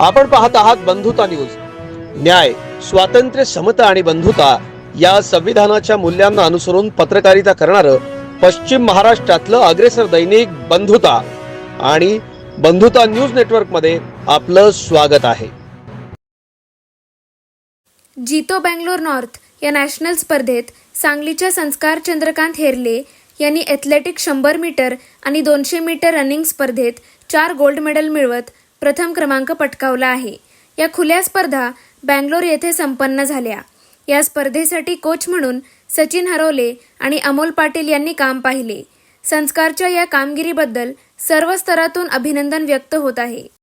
आपण पाहत आहात बंधुता न्यूज. न्याय स्वातंत्र्य समता आणि बंधुता या संविधानाच्या मूल्यांना अनुसरून पत्रकारिता करणारं पश्चिम महाराष्ट्रातलं अग्रेसर दैनिक बंधुता आणि बंधुता न्यूज नेटवर्कमध्ये आपलं स्वागत आहे. जितो बँगलोर नॉर्थ या नॅशनल स्पर्धेत सांगलीच्या संस्कार चंद्रकांत हेरले यांनी एथलेटिक शंभर मीटर आणि दोनशे मीटर रनिंग स्पर्धेत चार गोल्ड मेडल मिळवत प्रथम क्रमांक पटकावला आहे. या खुल्या स्पर्धा बँगलोर येथे संपन्न झाल्या. या स्पर्धेसाठी कोच म्हणून सचिन हरवले आणि अमोल पाटील यांनी काम पाहिले. संस्कारच्या या कामगिरीबद्दल सर्व स्तरातून अभिनंदन व्यक्त होत आहे.